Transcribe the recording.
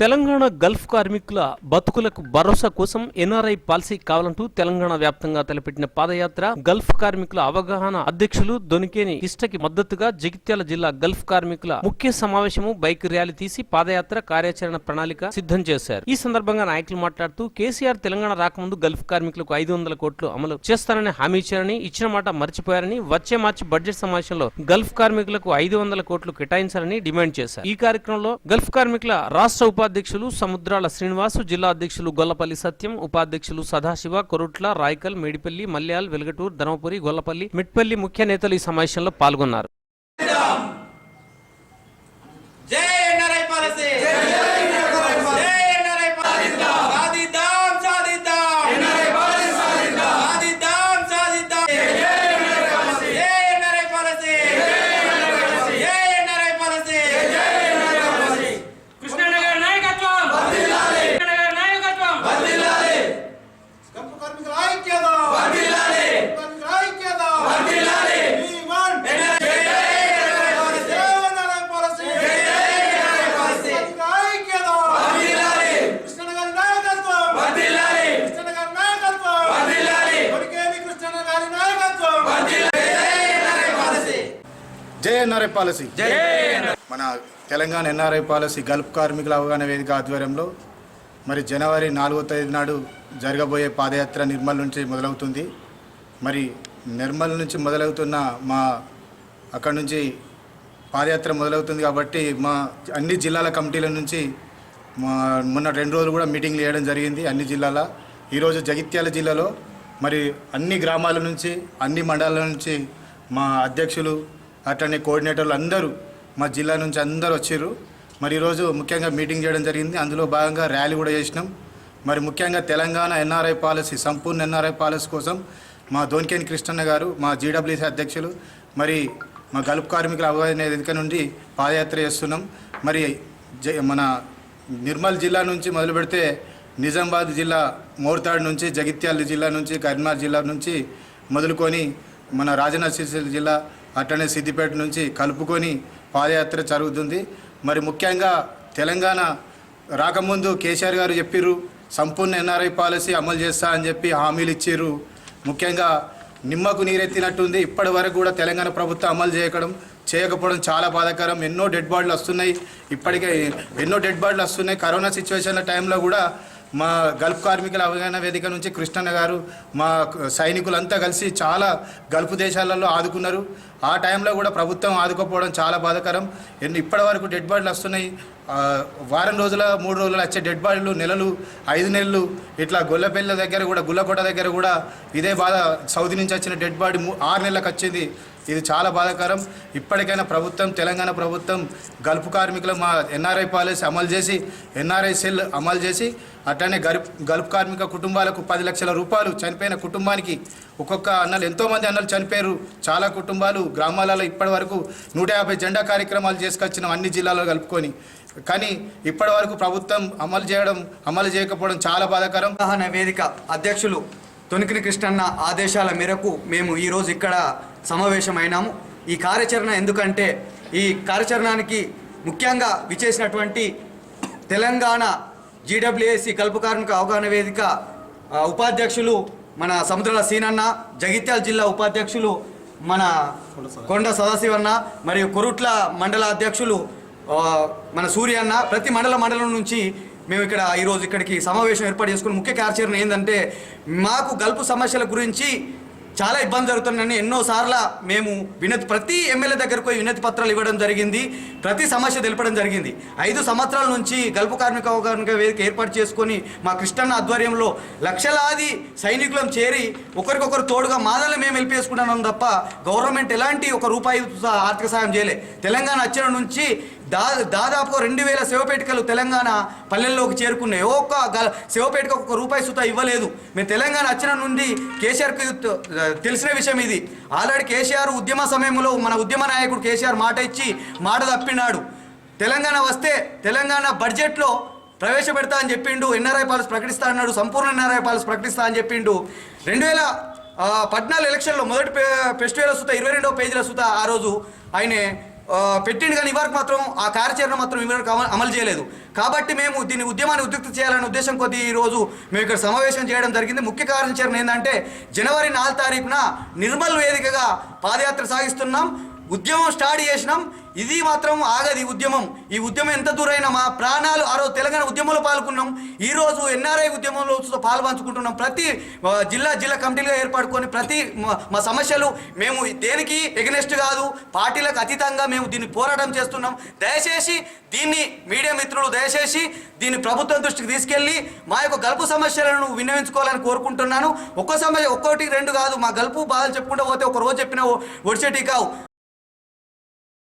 Telangana Gulf కార్మికుల బతుకులకు భరోసా కోసం NRI policy కావాలంటూ తెలంగాణ వ్యాప్తంగా తలపెట్టిన పాదయాత్ర. గల్ఫ్ కార్మికుల అవగాహన అధ్యక్షులు దొనికేని ఇష్టకి మద్దతుగా జగిత్యాల జిల్లా గల్ఫ్ కార్మికుల ముఖ్య సమావేశము బైక్ ర్యాలీ తీసి పాదయాత్ర కార్యాచరణ ప్రణాళిక సిద్ధం చేశారు. ఈ సందర్భంగా నాయకులు మాట్లాడుతూ కేసీఆర్ తెలంగాణ రాకముందు గల్ఫ్ కార్మికులకు ఐదు వందల కోట్లు అమలు చేస్తారని హామీ ఇచ్చారని ఇచ్చిన మాట మర్చిపోయారని వచ్చే మార్చి బడ్జెట్ సమావేశంలో గల్ఫ్ కార్మికులకు ఐదు వందల కోట్లు కేటాయించాలని డిమాండ్ చేశారు. ఈ కార్యక్రమంలో గల్ఫ్ కార్మికుల రాష్ట్ర ఉపాధ్యక్షులు సముద్రాల శ్రీనివాసు జిల్లా అధ్యక్షులు గొల్లపల్లి సత్యం ఉపాధ్యక్షులు సదాశివ కొరుట్ల రాయకల్ మేడిపల్లి మల్యాల్ వెలగటూర్ ధర్మపురి గొల్లపల్లి మిట్పల్లి ముఖ్య నేతలు ఈ సమావేశంలో పాల్గొన్నారు. NRI policy. మన తెలంగాణ ఎన్ఆర్ఐ పాలసీ గల్ఫ్ కార్మికుల అవగాహన వేదిక ఆధ్వర్యంలో మరి జనవరి నాలుగో తేదీ నాడు జరగబోయే పాదయాత్ర నిర్మల్ నుంచి మొదలవుతుంది. మరి నిర్మల్ నుంచి మొదలవుతున్న మా అక్కడ నుంచి పాదయాత్ర మొదలవుతుంది కాబట్టి మా అన్ని జిల్లాల కమిటీల నుంచి మా మొన్న రెండు రోజులు కూడా మీటింగ్లు చేయడం జరిగింది అన్ని జిల్లాల. ఈరోజు జగిత్యాల జిల్లాలో మరి అన్ని గ్రామాల నుంచి అన్ని మండలాల నుంచి మా అధ్యక్షులు అట్లనే కోఆర్డినేటర్లు అందరూ మా జిల్లా నుంచి అందరూ వచ్చారు. మరి ఈరోజు ముఖ్యంగా మీటింగ్ చేయడం జరిగింది. అందులో భాగంగా ర్యాలీ కూడా చేసినాం. మరి ముఖ్యంగా తెలంగాణ ఎన్ఆర్ఐ పాలసీ సంపూర్ణ ఎన్ఆర్ఐ పాలసీ కోసం మా దోనికేని కృష్ణన్న గారు మా జీడబ్ల్యూసీ అధ్యక్షులు మరి మా గల్ఫ్ కార్మికుల అవగాహన వేదిక నుండి పాదయాత్ర చేస్తున్నాం. మరి జ మన నిర్మల్ జిల్లా నుంచి మొదలు పెడితే నిజామాబాద్ జిల్లా మోర్తాడు నుంచి జగిత్యాల జిల్లా నుంచి కరీంనగర్ జిల్లా నుంచి మొదలుకొని మన రాజన్న జిల్లా అట్లనే సిద్దిపేట నుంచి కలుపుకొని పాదయాత్ర జరుగుతుంది. మరి ముఖ్యంగా తెలంగాణ రాకముందు కేసీఆర్ గారు చెప్పిర్రు సంపూర్ణ ఎన్ఆర్ఐ పాలసీ అమలు చేస్తా అని చెప్పి హామీలు ఇచ్చిర్రు. ముఖ్యంగా నిమ్మకు నీరెత్తినట్టుంది. ఇప్పటి వరకు కూడా తెలంగాణ ప్రభుత్వం అమలు చేయకడం చేయకపోవడం చాలా బాధాకరం. ఎన్నో డెడ్ బాడీలు వస్తున్నాయి. ఇప్పటికే ఎన్నో డెడ్ బాడీలు వస్తున్నాయి. కరోనా సిచ్యువేషన్ల టైంలో కూడా మా గల్ఫ్ కార్మికుల అవగాహన వేదిక నుంచి కృష్ణన్న గారు మా సైనికులంతా కలిసి చాలా గల్ఫ్ దేశాలలో ఆదుకున్నారు. ఆ టైంలో కూడా ప్రభుత్వం ఆదుకోపోవడం చాలా బాధాకరం. ఎన్ని ఇప్పటి వరకు డెడ్ బాడీలు వస్తున్నాయి వారం రోజుల మూడు రోజులు వచ్చే డెడ్ బాడీలు నెలలు ఐదు నెలలు ఇట్లా గొల్లపల్లి దగ్గర కూడా గుల్లకోట దగ్గర కూడా ఇదే బాధ సౌదీ నుంచి వచ్చిన డెడ్ బాడీ ఆరు నెలలకు వచ్చింది. ఇది చాలా బాధాకరం. ఇప్పటికైనా ప్రభుత్వం తెలంగాణ ప్రభుత్వం గల్ఫ్ కార్మికుల మా ఎన్ఆర్ఐ పాలసీ అమలు చేసి ఎన్ఆర్ఐ సెల్ అమలు చేసి అట్లనే గల్ఫ్ గల్ఫ్ కార్మిక కుటుంబాలకు పది లక్షల రూపాయలు చనిపోయిన కుటుంబానికి ఒక్కొక్క అన్నలు ఎంతోమంది అన్నలు చనిపోయారు. చాలా కుటుంబాలు గ్రామాలలో ఇప్పటి వరకు నూట యాభై జెండా కార్యక్రమాలు చేసుకొచ్చిన అన్ని జిల్లాలో కలుపుకొని. కానీ ఇప్పటి వరకు ప్రభుత్వం అమలు చేయడం అమలు చేయకపోవడం చాలా బాధాకరం. వేదిక అధ్యక్షులు తొనికిని కృష్ణన్న ఆదేశాల మేరకు మేము ఈరోజు ఇక్కడ సమావేశమైనాము. ఈ కార్యాచరణ ఎందుకంటే ఈ కార్యాచరణానికి ముఖ్యంగా విచేసినటువంటి తెలంగాణ జీడబ్ల్యూఏసి కల్పు కార్మిక అవగాహన వేదిక ఉపాధ్యక్షులు మన సముద్రాల సీనన్న జగిత్యాల జిల్లా ఉపాధ్యక్షులు మన కొండ సదాశివన్న మరియు కొరుట్ల మండల అధ్యక్షులు మన సూర్యన్న ప్రతి మండల మండలం నుంచి మేము ఇక్కడ ఈరోజు ఇక్కడికి సమావేశం ఏర్పాటు చేసుకుని ముఖ్య కార్యాచరణ ఏంటంటే మాకు గల్పు సమస్యల గురించి చాలా ఇబ్బంది జరుగుతుందని ఎన్నోసార్లు మేము వినతి ప్రతి ఎమ్మెల్యే దగ్గరకు పోయి వినతి పత్రాలు ఇవ్వడం జరిగింది. ప్రతి సమస్య తెలపడం జరిగింది. ఐదు సంవత్సరాల నుంచి గల్పు కార్మిక అవగాహన వేదిక ఏర్పాటు చేసుకొని మా కృష్ణన్న ఆధ్వర్యంలో లక్షలాది సైనికులను చేరి ఒకరికొకరు తోడుగా మాదల్ని మేము హెల్ప్ చేసుకుంటున్నాం తప్ప గవర్నమెంట్ ఎలాంటి ఒక రూపాయి ఆర్థిక సాయం చేయలే. తెలంగాణ వచ్చిన నుంచి దా దాదాపు రెండు వేల శివపేటికలు తెలంగాణ పల్లెల్లోకి చేరుకున్నాయి. ఒక్క గ- శివపేటకు ఒక రూపాయి సుత ఇవ్వలేదు. మేము తెలంగాణ వచ్చిన నుండి కేసీఆర్కి తెలిసిన విషయం ఇది. ఆల్రెడీ కేసీఆర్ ఉద్యమ సమయంలో మన ఉద్యమ నాయకుడు కేసీఆర్ మాట ఇచ్చి మాట తప్పినాడు. తెలంగాణ వస్తే తెలంగాణ బడ్జెట్లో ప్రవేశపెడతా అని చెప్పిండు ఎన్ఆర్ఐ పాలసీ ప్రకటిస్తా అన్నాడు సంపూర్ణ ఎన్ఆర్ఐ పాలసీ ప్రకటిస్తా అని చెప్పిండు. రెండు వేల పద్నాలుగు ఎలక్షన్లో మొదటి ఫెస్టివల్ వస్తుందా ఇరవై రెండవ పేజీల వస్తుందా ఆ రోజు ఆయన పెట్టిండు కానీ ఇవరకు మాత్రం ఆ కార్యాచరణ మాత్రం ఇవరకు అమలు చేయలేదు. కాబట్టి మేము దీని ఉద్యమాన్ని ఉద్రిక్త చేయాలనే ఉద్దేశం కొద్ది ఈ రోజు మేము ఇక్కడ సమావేశం చేయడం జరిగింది. ముఖ్య కార్యాచరణ ఏంటంటే జనవరి నాలుగు తారీఖున నిర్మల్ వేదికగా పాదయాత్ర సాగిస్తున్నాం. ఉద్యమం స్టార్ట్ చేసినాం. ఇది మాత్రం ఆగది ఉద్యమం. ఈ ఉద్యమం ఎంత దూరైనా మా ప్రాణాలు ఆ రోజు తెలంగాణ ఉద్యమంలో పాల్గొన్నాం. ఈరోజు ఎన్ఆర్ఐ ఉద్యమంలో పాల్పంచుకుంటున్నాం ప్రతి జిల్లా జిల్లా కమిటీలుగా ఏర్పడుకొని ప్రతి మా- సమస్యలు మేము దేనికి ఎగనెస్ట్ కాదు పార్టీలకు అతీతంగా మేము దీన్ని పోరాటం చేస్తున్నాం. దయచేసి దీన్ని మీడియా మిత్రులు దయచేసి దీన్ని ప్రభుత్వం దృష్టికి తీసుకెళ్ళి మా యొక్క గల్పు సమస్యలను విన్నవించుకోవాలని కోరుకుంటున్నాను. ఒక్క సమస్య ఒక్కోటి రెండు కాదు మా గల్పు బాధలు చెప్పుకుంటూ పోతే ఒక రోజు చెప్పిన ఒడిచేటి కావు.